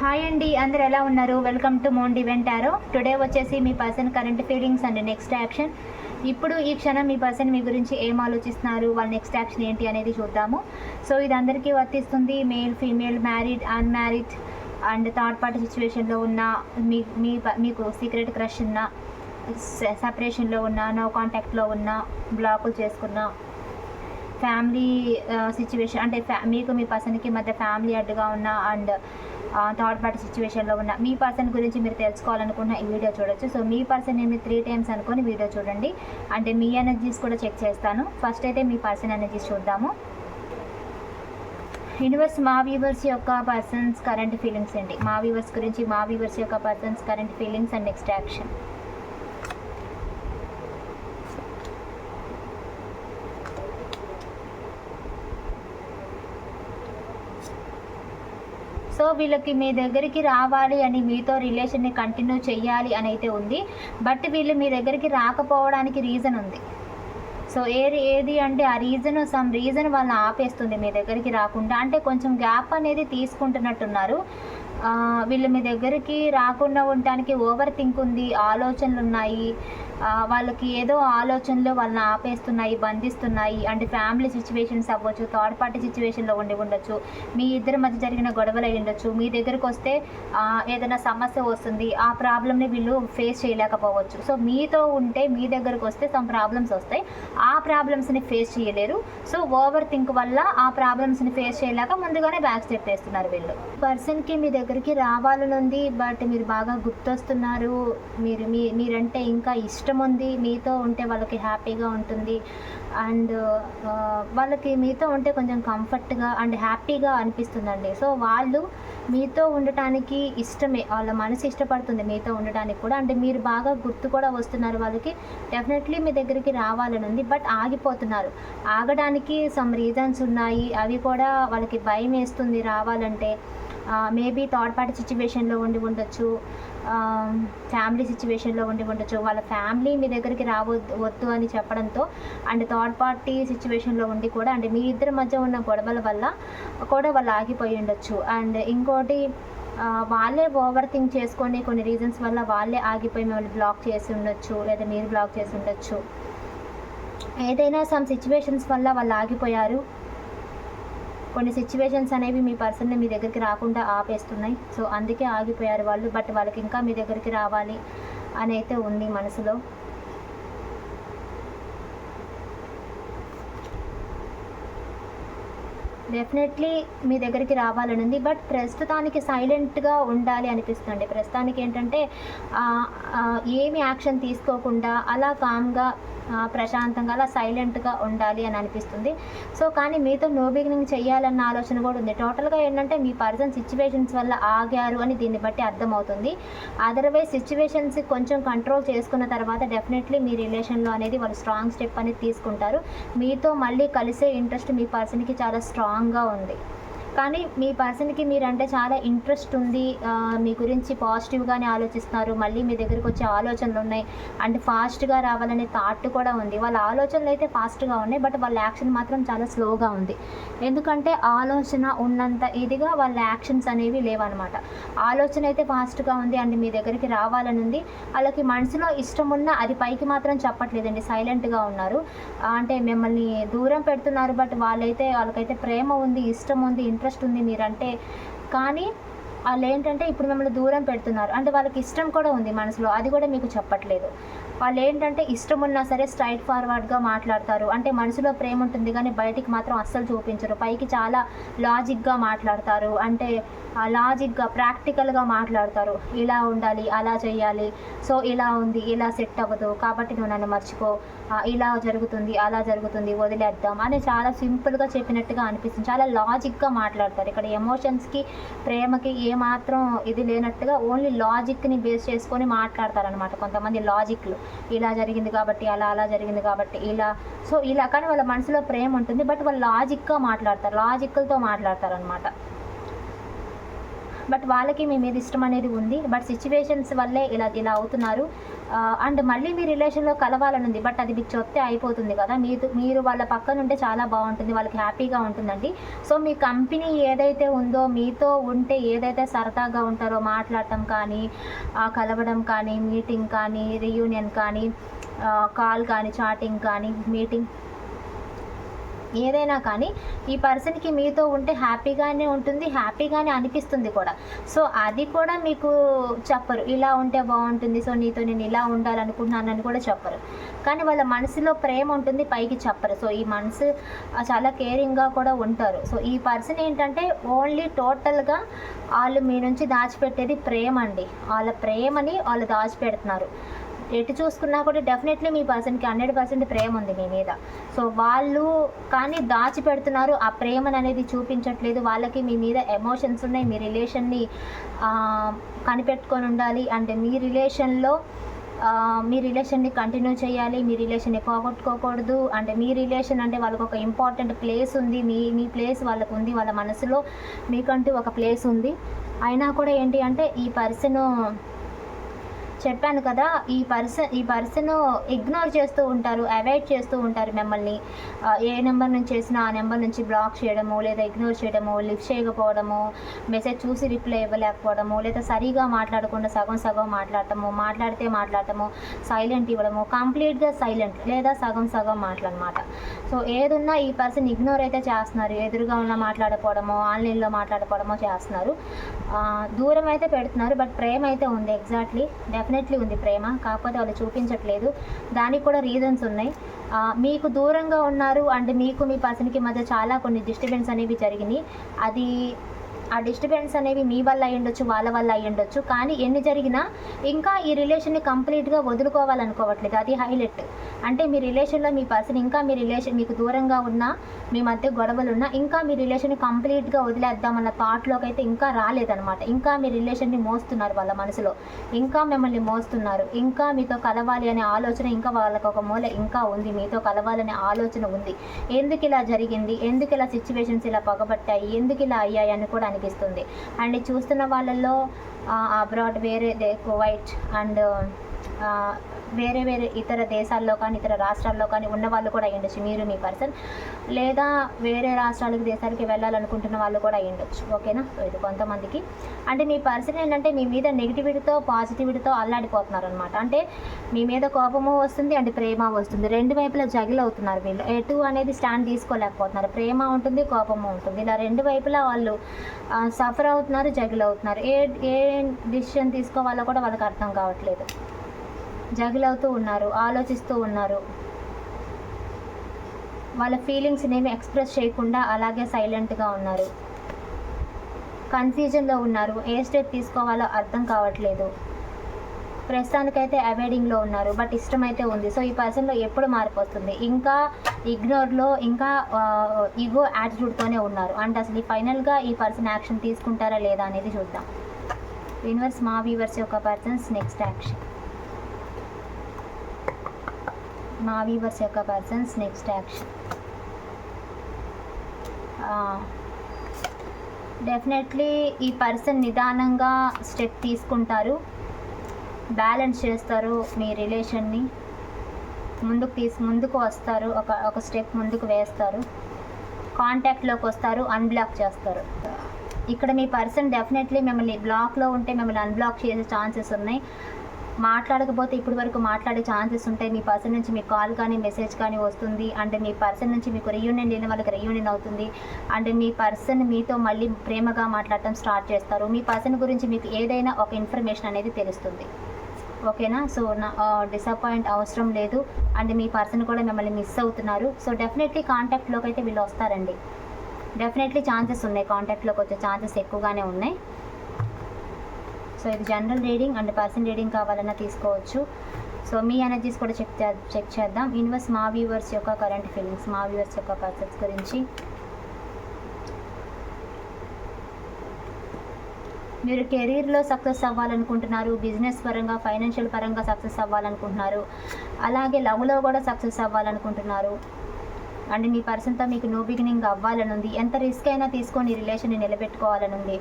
Hi అండి అందరు ఎలా ఉన్నారు? వెల్కమ్ టు మోన్ వెంటారో టుడే వచ్చేసి మీ person current feelings and next action ఇప్పుడు ఈ క్షణం మీ పర్సన్ మీ గురించి ఏం ఆలోచిస్తున్నారు? వాళ్ళ నెక్స్ట్ యాక్షన్ ఏంటి అనేది చూద్దాము. సో ఇది అందరికీ వర్తిస్తుంది. Male female married unmarried and third party సిచ్యువేషన్లో ఉన్న మీ మీ ప- మీకు సీక్రెట్ క్రష్ ఉన్న సపరేషన్లో ఉన్న నో కాంటాక్ట్లో ఉన్న బ్లాకులు చేసుకున్న ఫ్యామిలీ సిచ్యువేషన్ uh, అంటే ఫ్యా మీకు మీ పర్సన్కి మధ్య ఫ్యామిలీ అడ్డుగా ఉన్న అండ్ థర్డ్ పార్టీ సిచ్యువేషన్లో ఉన్న మీ పర్సన్ గురించి మీరు తెలుసుకోవాలనుకున్న ఈ వీడియో చూడొచ్చు. సో మీ పర్సన్ ఏమి త్రీ టైమ్స్ అనుకొని వీడియో చూడండి. అంటే మీ ఎనర్జీస్ కూడా చెక్ చేస్తాను. ఫస్ట్ అయితే మీ పర్సన్ ఎనర్జీస్ చూద్దాము. యూనివర్స్ మా వ్యూవర్స్ యొక్క పర్సన్స్ కరెంట్ ఫీలింగ్స్ ఏంటి? మా వ్యూవర్స్ గురించి మా వ్యూవర్స్ యొక్క persons current feelings and next action so వీళ్ళకి మీ దగ్గరికి రావాలి అని మీతో రిలేషన్ని కంటిన్యూ చేయాలి అని అయితే ఉంది. బట్ వీళ్ళు మీ దగ్గరికి రాకపోవడానికి రీజన్ ఉంది. సో ఏది ఏది అంటే ఆ రీజన్ సమ్ రీజన్ వాళ్ళని ఆపేస్తుంది మీ దగ్గరికి రాకుండా. అంటే కొంచెం గ్యాప్ అనేది తీసుకుంటున్నట్టున్నారు. వీళ్ళు మీ దగ్గరికి రాకుండా ఉండటానికి ఓవర్ థింక్ ఉంది ఆలోచనలు ఉన్నాయి వాళ్ళకి ఏదో ఆలోచనలు వాళ్ళని ఆపేస్తున్నాయి బంధిస్తున్నాయి. అంటే ఫ్యామిలీ సిచ్యువేషన్స్ అవ్వచ్చు థర్డ్ పార్టీ సిచ్యువేషన్లో ఉండి ఉండొచ్చు. మీ ఇద్దరి మధ్య జరిగిన గొడవలు అయి ఉండొచ్చు. మీ దగ్గరకు వస్తే ఏదైనా సమస్య వస్తుంది ఆ ప్రాబ్లమ్ని వీళ్ళు ఫేస్ చేయలేకపోవచ్చు. సో మీతో ఉంటే మీ దగ్గరకు వస్తే సమ్ ప్రాబ్లమ్స్ వస్తాయి. ఆ ప్రాబ్లమ్స్ని ఫేస్ చేయలేరు. సో ఓవర్ థింక్ వల్ల ఆ ప్రాబ్లమ్స్ని ఫేస్ చేయలేక ముందుగానే బ్యాక్ స్టెప్ వేస్తున్నారు వీళ్ళు పర్సన్కి మీ దగ్గర దగ్గరికి రావాలని ఉంది బట్ మీరు బాగా గుర్తొస్తున్నారు మీరు మీ మీరంటే ఇంకా ఇష్టం ఉంది మీతో ఉంటే వాళ్ళకి హ్యాపీగా ఉంటుంది. అండ్ వాళ్ళకి మీతో ఉంటే కొంచెం కంఫర్ట్గా అండ్ హ్యాపీగా అనిపిస్తుందండి. సో వాళ్ళు మీతో ఉండటానికి ఇష్టమే వాళ్ళ మనసు ఇష్టపడుతుంది మీతో ఉండటానికి కూడా. అంటే మీరు బాగా గుర్తు కూడా వస్తున్నారు వాళ్ళకి. డెఫినెట్లీ మీ దగ్గరికి రావాలని ఉంది బట్ ఆగిపోతున్నారు. ఆగడానికి సమ్ రీజన్స్ ఉన్నాయి. అవి కూడా వాళ్ళకి భయం వేస్తుంది రావాలంటే. మేబీ థర్డ్ పార్టీ సిచ్యువేషన్లో ఉండి ఉండొచ్చు. ఫ్యామిలీ సిచ్యువేషన్లో ఉండి ఉండొచ్చు. వాళ్ళ ఫ్యామిలీ మీ దగ్గరికి రావద్దు వద్దు అని చెప్పడంతో అండ్ థర్డ్ పార్టీ సిచ్యువేషన్లో ఉండి కూడా అంటే మీ ఇద్దరి మధ్య ఉన్న గొడవల వల్ల కూడా వాళ్ళు ఆగిపోయి ఉండొచ్చు. అండ్ ఇంకోటి వాళ్ళే ఓవర్ థింక్ చేసుకొని కొన్ని రీజన్స్ వల్ల వాళ్ళే ఆగిపోయి మిమ్మల్ని బ్లాక్ చేసి ఉండొచ్చు లేదా మీరు బ్లాక్ చేసి ఉండొచ్చు. ఏదైనా సమ్ సిచ్యువేషన్స్ వల్ల వాళ్ళు ఆగిపోయారు. కొన్ని సిచ్యువేషన్స్ అనేవి మీ పర్సన్ని మీ దగ్గరికి రాకుండా ఆపేస్తున్నాయి. సో అందుకే ఆగిపోయారు వాళ్ళు. బట్ వాళ్ళకి ఇంకా మీ దగ్గరికి రావాలి అని అయితే ఉంది మనసులో. డెఫినెట్లీ మీ దగ్గరికి రావాలని ఉంది. బట్ ప్రస్తుతానికి సైలెంట్గా ఉండాలి అనిపిస్తుంది. ప్రస్తుతానికి ఏంటంటే ఏమి యాక్షన్ తీసుకోకుండా అలా కామ్గా ప్రశాంతంగా అలా సైలెంట్గా ఉండాలి అని అనిపిస్తుంది. సో కానీ మీతో నో బిగినింగ్ చేయాలన్న ఆలోచన కూడా ఉంది. టోటల్గా ఏంటంటే మీ పర్సన్ సిచ్యువేషన్స్ వల్ల ఆగారు అని దీన్ని బట్టి అర్థమవుతుంది. అదర్వైజ్ సిచ్యువేషన్స్ కొంచెం కంట్రోల్ చేసుకున్న తర్వాత డెఫినెట్లీ మీ రిలేషన్లో అనేది వాళ్ళు స్ట్రాంగ్ స్టెప్ అనేది తీసుకుంటారు. మీతో మళ్ళీ కలిసే ఇంట్రెస్ట్ మీ పర్సన్కి చాలా స్ట్రాంగ్గా ఉంది. కానీ మీ పర్సన్కి మీరంటే చాలా ఇంట్రెస్ట్ ఉంది. మీ గురించి పాజిటివ్గానే ఆలోచిస్తున్నారు. మళ్ళీ మీ దగ్గరికి వచ్చే ఆలోచనలు ఉన్నాయి. అండ్ ఫాస్ట్గా రావాలనే థాట్ కూడా ఉంది. వాళ్ళ ఆలోచనలు అయితే ఫాస్ట్గా ఉన్నాయి. బట్ వాళ్ళ యాక్షన్ మాత్రం చాలా స్లోగా ఉంది. ఎందుకంటే ఆలోచన ఉన్నంత ఇదిగా వాళ్ళ యాక్షన్స్ అనేవి లేవన్నమాట. ఆలోచన అయితే ఫాస్ట్గా ఉంది. అండ్ మీ దగ్గరికి రావాలని ఉంది. వాళ్ళకి మనసులో ఇష్టం ఉన్నా అది పైకి మాత్రం చెప్పట్లేదండి. సైలెంట్గా ఉన్నారు. అంటే మిమ్మల్ని దూరం పెడుతున్నారు. బట్ వాళ్ళైతే వాళ్ళకైతే ప్రేమ ఉంది ఇష్టం ఉంది ఇంట్రెస్ట్ ఉంది మీరంటే. కానీ వాళ్ళు ఏంటంటే ఇప్పుడు మిమ్మల్ని దూరం పెడుతున్నారు. అంటే వాళ్ళకి ఇష్టం కూడా ఉంది మనసులో. అది కూడా మీకు చెప్పట్లేదు. వాళ్ళు ఏంటంటే ఇష్టం ఉన్నా సరే స్ట్రైట్ ఫార్వర్డ్గా మాట్లాడతారు. అంటే మనసులో ప్రేమ ఉంటుంది కానీ బయటికి మాత్రం అస్సలు చూపించరు. పైకి చాలా లాజిక్గా మాట్లాడతారు. అంటే లాజిక్గా ప్రాక్టికల్గా మాట్లాడతారు. ఇలా ఉండాలి అలా చేయాలి. సో ఇలా ఉంది ఇలా సెట్ అవ్వదు. కాబట్టి నువ్వు నన్ను మర్చిపో. ఇలా జరుగుతుంది అలా జరుగుతుంది వదిలేద్దాం అని చాలా సింపుల్గా చెప్పినట్టుగా అనిపిస్తుంది. చాలా లాజిక్గా మాట్లాడతారు. ఇక్కడ ఎమోషన్స్కి ప్రేమకి ఏ ఏమాత్రం ఇది లేనట్టుగా ఓన్లీ లాజిక్ని బేస్ చేసుకొని మాట్లాడతారనమాట కొంతమంది లాజిక్లు ఇలా జరిగింది కాబట్టి అలా అలా జరిగింది కాబట్టి ఇలా. సో ఇలా. కానీ వాళ్ళ మనసులో ప్రేమ ఉంటుంది బట్ వాళ్ళు లాజిక్గా మాట్లాడతారు లాజిక్లతో మాట్లాడతారు అనమాట బట్ వాళ్ళకి మీ మీద ఇష్టం అనేది ఉంది. బట్ సిచ్యువేషన్స్ వల్లే ఇలా ఇలా అవుతున్నారు. అండ్ మళ్ళీ మీ రిలేషన్లో కలవాలని ఉంది. బట్ అది మీకు చెప్తే అయిపోతుంది కదా. మీరు మీరు వాళ్ళ పక్కన ఉంటే చాలా బాగుంటుంది. వాళ్ళకి హ్యాపీగా ఉంటుందండి. సో మీ కంపెనీ ఏదైతే ఉందో మీతో ఉంటే ఏదైతే సరదాగా ఉంటారో మాట్లాడటం కానీ కలవడం కానీ మీటింగ్ కానీ రియూనియన్ కానీ కాల్ కానీ చాటింగ్ కానీ మీటింగ్ ఏదైనా కానీ ఈ పర్సన్కి మీతో ఉంటే హ్యాపీగానే ఉంటుంది హ్యాపీగానే అనిపిస్తుంది కూడా. సో అది కూడా మీకు చెప్పరు. ఇలా ఉంటే బాగుంటుంది. సో నీతో నేను ఇలా ఉండాలనుకుంటున్నానని కూడా చెప్పరు. కానీ వాళ్ళ మనసులో ప్రేమ ఉంటుంది పైకి చెప్పరు. సో ఈ మనసు చాలా కేరింగ్గా కూడా ఉంటారు. సో ఈ పర్సన్ ఏంటంటే ఓన్లీ టోటల్గా వాళ్ళు మీ నుంచి దాచిపెట్టేది ప్రేమ అండి. వాళ్ళ ప్రేమని వాళ్ళు దాచిపెడుతున్నారు. ఎటు చూసుకున్నా కూడా డెఫినెట్లీ మీ పర్సన్కి హండ్రెడ్ పర్సెంట్ ప్రేమ ఉంది మీ మీద. సో వాళ్ళు కానీ దాచిపెడుతున్నారు ఆ ప్రేమను అనేది చూపించట్లేదు. వాళ్ళకి మీ మీద ఎమోషన్స్ ఉన్నాయి మీ రిలేషన్ని కనిపెట్టుకొని ఉండాలి. అంటే మీ రిలేషన్లో మీ రిలేషన్ని కంటిన్యూ చేయాలి. మీ రిలేషన్ని పోగొట్టుకోకూడదు. అంటే మీ రిలేషన్ అంటే వాళ్ళకి ఒక ఇంపార్టెంట్ ప్లేస్ ఉంది. మీ మీ ప్లేస్ వాళ్ళకు ఉంది. వాళ్ళ మనసులో మీకంటూ ఒక ప్లేస్ ఉంది. అయినా కూడా ఏంటి అంటే ఈ పర్సన్ చెప్పాను కదా ఈ పర్సన్ ఈ పర్సన్ ఇగ్నోర్ చేస్తూ ఉంటారు అవాయిడ్ చేస్తూ ఉంటారు మిమ్మల్ని. ఏ నెంబర్ నుంచి చేసినా ఆ నెంబర్ నుంచి బ్లాక్ చేయడము లేదా ఇగ్నోర్ చేయడము లిఫ్ట్ చేయకపోవడము మెసేజ్ చూసి రిప్లై ఇవ్వలేకపోవడము లేదా సరిగా మాట్లాడకుండా సగం సగం మాట్లాడటము మాట్లాడితే మాట్లాడటము సైలెంట్ ఇవ్వడము కంప్లీట్గా సైలెంట్ లేదా సగం సగం మాట్లాడనమాట సో ఏదున్నా ఈ పర్సన్ ఇగ్నోర్ అయితే చేస్తున్నారు ఎదురుగా ఉన్న మాట్లాడకపోవడము ఆన్లైన్లో మాట్లాడకపోవడమో చేస్తున్నారు. దూరం అయితే పెడుతున్నారు బట్ ప్రేమ అయితే ఉంది ఎగ్జాక్ట్లీ డెఫినెట్లీ ఉంది ప్రేమ. కాకపోతే వాళ్ళు చూపించట్లేదు. దానికి కూడా రీజన్స్ ఉన్నాయి. మీకు దూరంగా ఉన్నారు అండ్ మీకు మీ పర్సన్కి మధ్య చాలా కొన్ని డిస్టర్బెన్స్ అనేవి జరిగినాయి. అది ఆ డిస్టర్బెన్స్ అనేవి మీ వల్ల అయ్యుండొచ్చు వాళ్ళ వల్ల అయ్యుండొచ్చు. కానీ ఎన్ని జరిగినా ఇంకా ఈ రిలేషన్ని కంప్లీట్గా వదులుకోవాలనుకోవట్లేదు. అది హైలైట్. అంటే మీ రిలేషన్లో మీ పర్సన్ ఇంకా మీ రిలేషన్ మీకు దూరంగా ఉన్నా మీ మధ్య గొడవలు ఉన్నా ఇంకా మీ రిలేషన్ని కంప్లీట్గా వదిలేద్దామన్న థాట్లోకి అయితే ఇంకా రాలేదనమాట ఇంకా మీ రిలేషన్ని మోస్తున్నారు వాళ్ళ మనసులో. ఇంకా మిమ్మల్ని మోస్తున్నారు. ఇంకా మీతో కలవాలి అనే ఆలోచన ఇంకా వాళ్ళకు ఒక మూల ఇంకా ఉంది. మీతో కలవాలనే ఆలోచన ఉంది. ఎందుకు ఇలా జరిగింది? ఎందుకు ఇలా సిచ్యువేషన్స్ ఇలా పగబట్టాయి? ఎందుకు ఇలా అయ్యాయి? అని కూడా అనిపిస్తుంది అండ్ చూస్తున్న వాళ్ళల్లో అబ్రాడ్ వేరే దే కువైట్ అండ్ వేరే వేరే ఇతర దేశాల్లో కానీ ఇతర రాష్ట్రాల్లో కానీ ఉన్న వాళ్ళు కూడా అయ్యుండొచ్చు. మీరు మీ పర్సన్. లేదా వేరే రాష్ట్రాలకు దేశాలకి వెళ్ళాలనుకుంటున్న వాళ్ళు కూడా అయ్యుండొచ్చు. ఓకేనా? సో ఇది కొంతమందికి. అంటే మీ పర్సన్ ఏంటంటే మీ మీద నెగిటివిటీతో పాజిటివిటీతో అల్లాడిపోతున్నారు అనమాట అంటే మీ మీద కోపము వస్తుంది అంటే ప్రేమ వస్తుంది. రెండు వైపులా జగిల్ అవుతున్నారు వీళ్ళు. ఎటు అనేది స్టాండ్ తీసుకోలేకపోతున్నారు. ప్రేమ ఉంటుంది కోపము ఉంటుంది. ఇలా రెండు వైపులా వాళ్ళు సఫర్ అవుతున్నారు జగిల్ అవుతున్నారు. ఏ ఏ డిసిషన్ తీసుకోవాలో కూడా వాళ్ళకి అర్థం కావట్లేదు. జగిలవుతూ ఉన్నారు ఆలోచిస్తూ ఉన్నారు. వాళ్ళ ఫీలింగ్స్ ఏమి ఎక్స్ప్రెస్ చేయకుండా అలాగే సైలెంట్గా ఉన్నారు. కన్ఫ్యూజన్లో ఉన్నారు ఏ స్టెప్ తీసుకోవాలో అర్థం కావట్లేదు. ప్రస్తుతానికైతే అవాయిడింగ్లో ఉన్నారు బట్ ఇష్టమైతే ఉంది. సో ఈ పర్సన్లో ఎప్పుడు మార్పు వస్తుంది ఇంకా ఇగ్నోర్లో ఇంకా ఈగో యాటిట్యూడ్తోనే ఉన్నారు. అంటే అసలు ఈ ఫైనల్గా ఈ పర్సన్ యాక్షన్ తీసుకుంటారా లేదా అనేది చూద్దాం. యూనివర్స్ మా వీవర్స్ యొక్క పర్సన్స్ నెక్స్ట్ యాక్షన్ మా వీవర్స్ యొక్క పర్సన్స్ నెక్స్ట్ యాక్షన్ డెఫినెట్లీ ఈ పర్సన్ నిదానంగా స్టెప్ తీసుకుంటారు. బ్యాలెన్స్ చేస్తారు మీ రిలేషన్ని ముందుకు తీసి ముందుకు వస్తారు ఒక ఒక స్టెప్ ముందుకు వేస్తారు. కాంటాక్ట్లోకి వస్తారు అన్బ్లాక్ చేస్తారు. ఇక్కడ మీ పర్సన్ డెఫినెట్లీ మిమ్మల్ని బ్లాక్లో ఉంటే మిమ్మల్ని అన్బ్లాక్ చేసే ఛాన్సెస్ ఉన్నాయి. మాట్లాడకపోతే ఇప్పటి వరకు మాట్లాడే ఛాన్సెస్ ఉంటాయి. మీ పర్సన్ నుంచి మీకు కాల్ కానీ మెసేజ్ కానీ వస్తుంది. అంటే మీ పర్సన్ నుంచి మీకు రియూనియన్ లేని వాళ్ళకి రీయూనియన్ అవుతుంది. అంటే మీ పర్సన్ మీతో మళ్ళీ ప్రేమగా మాట్లాడటం స్టార్ట్ చేస్తారు. మీ పర్సన్ గురించి మీకు ఏదైనా ఒక ఇన్ఫర్మేషన్ అనేది తెలుస్తుంది. ఓకేనా? సో నా డిసప్పాయింట్ అవసరం లేదు. అండ్ మీ పర్సన్ కూడా మిమ్మల్ని మిస్ అవుతున్నారు. సో డెఫినెట్లీ కాంటాక్ట్లోకి అయితే వీళ్ళు వస్తారండి. డెఫినెట్లీ ఛాన్సెస్ ఉన్నాయి. కాంటాక్ట్లోకి వచ్చే ఛాన్సెస్ ఎక్కువగానే ఉన్నాయి. సో ఇది general reading and person reading కావాలన్నా తీసుకోవచ్చు. సో మీ ఎనర్జీస్ కూడా చెక్ చెక్ చేద్దాం. యూనివర్స్ మా వ్యూవర్స్ యొక్క కరెంట్ ఫీలింగ్స్ మా వ్యూవర్స్ యొక్క పర్సన్స్ గురించి. మీరు కెరీర్లో సక్సెస్ అవ్వాలనుకుంటున్నారు బిజినెస్ పరంగా ఫైనాన్షియల్ పరంగా సక్సెస్ అవ్వాలనుకుంటున్నారు అలాగే లవ్లో కూడా సక్సెస్ అవ్వాలనుకుంటున్నారు. అండ్ మీ పర్సన్తో మీకు నో బిగినింగ్ అవ్వాలని ఉంది ఎంత రిస్క్ అయినా తీసుకొని రిలేషన్ని నిలబెట్టుకోవాలని ఉంది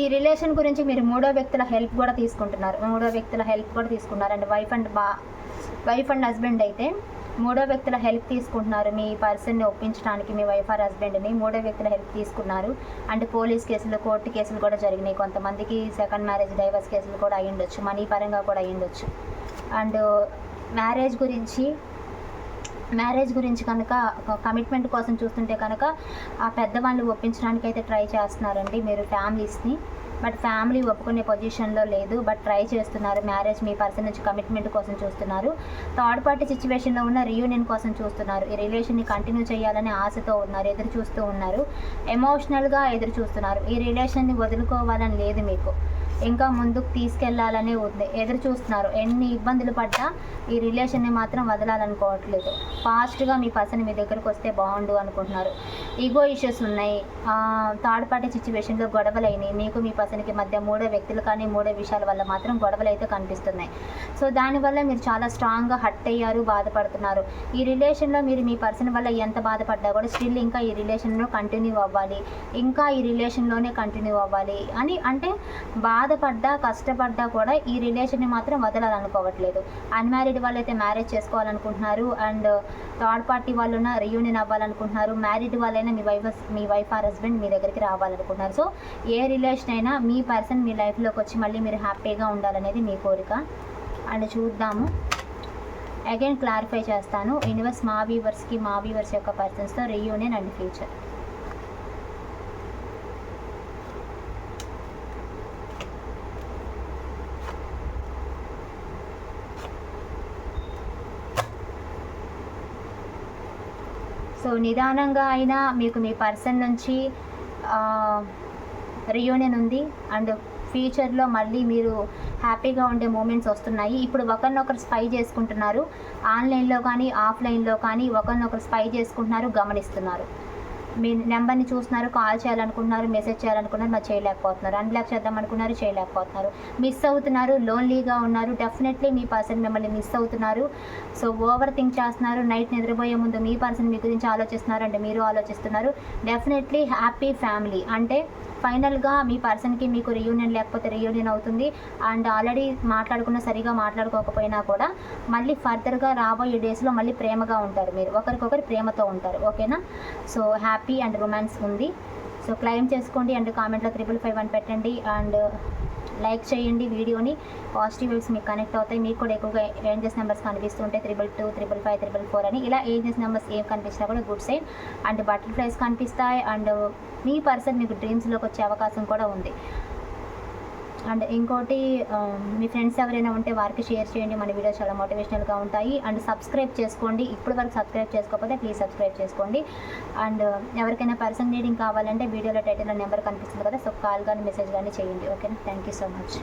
ఈ రిలేషన్ గురించి మీరు మూడో వ్యక్తుల హెల్ప్ కూడా తీసుకుంటున్నారు. మూడో వ్యక్తుల హెల్ప్ కూడా తీసుకున్నారు అండ్ వైఫ్ అండ్ బా వైఫ్ అండ్ హస్బెండ్ అయితే మూడో వ్యక్తుల హెల్ప్ తీసుకుంటున్నారు. మీ పర్సన్ని ఒప్పించడానికి మీ వైఫ్ ఆర్ హస్బెండ్ని మూడో వ్యక్తుల హెల్ప్ తీసుకున్నారు. అండ్ పోలీస్ కేసులు కోర్టు కేసులు కూడా జరిగినాయి. కొంతమందికి సెకండ్ మ్యారేజ్ డైవర్స్ కేసులు కూడా అయ్యుండొచ్చు. మనీ పరంగా కూడా అయ్యుండొచ్చు. అండ్ మ్యారేజ్ గురించి మ్యారేజ్ గురించి కనుక కమిట్మెంట్ కోసం చూస్తుంటే కనుక ఆ పెద్దవాళ్ళు ఒప్పించడానికి అయితే ట్రై చేస్తున్నారండి మీరు ఫ్యామిలీస్ని బట్ ఫ్యామిలీ ఒప్పుకునే పొజిషన్లో లేదు. బట్ ట్రై చేస్తున్నారు. మ్యారేజ్ మీ పర్సన్ నుంచి కమిట్మెంట్ కోసం చూస్తున్నారు. థర్డ్ పార్టీ సిచ్యువేషన్లో ఉన్న రీయూనియన్ కోసం చూస్తున్నారు. ఈ రిలేషన్ని కంటిన్యూ చేయాలని ఆశతో ఉన్నారు. ఎదురు చూస్తూ ఉన్నారు. ఎమోషనల్గా ఎదురు చూస్తున్నారు. ఈ రిలేషన్ని వదులుకోవాలని లేదు మీకు. ఇంకా ముందుకు తీసుకెళ్ళాలనే ఉంది. ఎదురు చూస్తున్నారు. ఎన్ని ఇబ్బందులు పడ్డా ఈ రిలేషన్ని మాత్రం వదలాలనుకోవట్లేదు. ఫాస్ట్గా మీ పర్సన్ మీ దగ్గరకు వస్తే బాగుండు అనుకుంటున్నారు. ఈగో ఇష్యూస్ ఉన్నాయి. థర్డ్ పార్టీ సిచ్యువేషన్లో గొడవలు అయినాయి మీకు మీ పర్సన్కి మధ్య మూడో వ్యక్తులు కానీ మూడో విషయాల వల్ల మాత్రం గొడవలు అయితే కనిపిస్తున్నాయి. సో దానివల్ల మీరు చాలా స్ట్రాంగ్గా హట్ అయ్యారు బాధపడుతున్నారు. ఈ రిలేషన్లో మీరు మీ పర్సన్ వల్ల ఎంత బాధపడ్డా కూడా స్టిల్ ఇంకా ఈ రిలేషన్లో కంటిన్యూ అవ్వాలి. ఇంకా ఈ రిలేషన్లోనే కంటిన్యూ అవ్వాలి అని అంటే బాధ బాధపడ్డా కష్టపడ్డా కూడా ఈ రిలేషన్ని మాత్రం వదలాలనుకోవట్లేదు. అన్మ్యారీడ్ అయితే మ్యారేజ్ చేసుకోవాలనుకుంటున్నారు అండ్ థర్డ్ పార్టీ వాళ్ళు ఉన్న రియూనియన్ అవ్వాలనుకుంటున్నారు. మ్యారీడ్ వాళ్ళైనా మీ వైఫ్ మీ వైఫ్ ఆర్ హస్బెండ్ మీ దగ్గరికి రావాలనుకుంటున్నారు. సో ఏ రిలేషన్ అయినా మీ పర్సన్ మీ లైఫ్లోకి వచ్చి మళ్ళీ మీరు హ్యాపీగా ఉండాలనేది మీ కోరిక. అండ్ చూద్దాము. అగైన్ క్లారిఫై చేస్తాను. యూనివర్స్ మా వీవర్స్కి మా వీవర్స్ యొక్క పర్సన్స్తో రీయూనియన్ అండ్ ఫ్యూచర్. సో నిదానంగా అయినా మీకు మీ పర్సన్ నుంచి రియూనియన్ ఉంది. అండ్ ఫ్యూచర్లో మళ్ళీ మీరు హ్యాపీగా ఉండే మూమెంట్స్ వస్తున్నాయి. ఇప్పుడు ఒకరినొకరు స్పై చేసుకుంటున్నారు. ఆన్లైన్లో కానీ ఆఫ్లైన్లో కానీ ఒకరినొకరు స్పై చేసుకుంటున్నారు గమనిస్తున్నారు. మీ నెంబర్ని చూస్తున్నారు కాల్ చేయాలనుకున్నారు మెసేజ్ చేయాలనుకున్నారు మరి చేయలేకపోతున్నారు. అన్బ్లాక్ చేద్దాం అనుకున్నారు చేయలేకపోతున్నారు. మిస్ అవుతున్నారు లోన్లీగా ఉన్నారు. డెఫినెట్లీ మీ పర్సన్ మిమ్మల్ని మిస్ అవుతున్నారు. సో ఓవర్ థింక్ చేస్తున్నారు. నైట్ నిద్రపోయే ముందు మీ పర్సన్ మీ గురించి ఆలోచిస్తున్నారు అంటే మీరు ఆలోచిస్తున్నారు. డెఫినెట్లీ హ్యాపీ ఫ్యామిలీ అంటే ఫైనల్గా మీ పర్సన్కి మీకు రియూనియన్ లేకపోతే రియూనియన్ అవుతుంది. అండ్ ఆల్రెడీ మాట్లాడుకున్న సరిగా మాట్లాడుకోకపోయినా కూడా మళ్ళీ ఫర్దర్గా రాబోయే డేస్లో మళ్ళీ ప్రేమగా ఉంటారు మీరు. ఒకరికొకరు ప్రేమతో ఉంటారు. ఓకేనా? సో హ్యాపీ అండ్ రొమాన్స్ ఉంది. సో క్లైమ్ చేసుకోండి. అండ్ కామెంట్లో త్రిపుల్ ఫైవ్ అని పెట్టండి. అండ్ లైక్ చేయండి వీడియోని. పాజిటివ్ వేవ్స్ మీకు కనెక్ట్ అవుతాయి. మీకు కూడా ఎక్కువగా angels numbers కనిపిస్తుంటే triple two triple five triple four అని. ఇలా ఏంజెస్ నెంబర్స్ ఏం కనిపించినా కూడా గుడ్ సైన్ అండ్ బటర్ఫ్లైస్ కనిపిస్తాయి. అండ్ మీ పర్సన్ మీకు డ్రీమ్స్లోకి వచ్చే అవకాశం కూడా ఉంది. అండ్ ఇంకోటి మీ ఫ్రెండ్స్ ఎవరైనా ఉంటే వారికి షేర్ చేయండి. మన వీడియోస్ చాలా మోటివేషనల్గా ఉంటాయి. అండ్ సబ్స్క్రైబ్ చేసుకోండి. ఇప్పుడు వరకు సబ్స్క్రైబ్ చేసుకోకపోతే ప్లీజ్ సబ్స్క్రైబ్ చేసుకోండి. అండ్ ఎవరికైనా పర్సన్ రీడింగ్ కావాలంటే వీడియోలో టైటిల్ నెంబర్ కనిపిస్తుంది కదా సో కాల్ కానీ మెసేజ్ కానీ చేయండి. ఓకేనా థ్యాంక్ యూ సో మచ్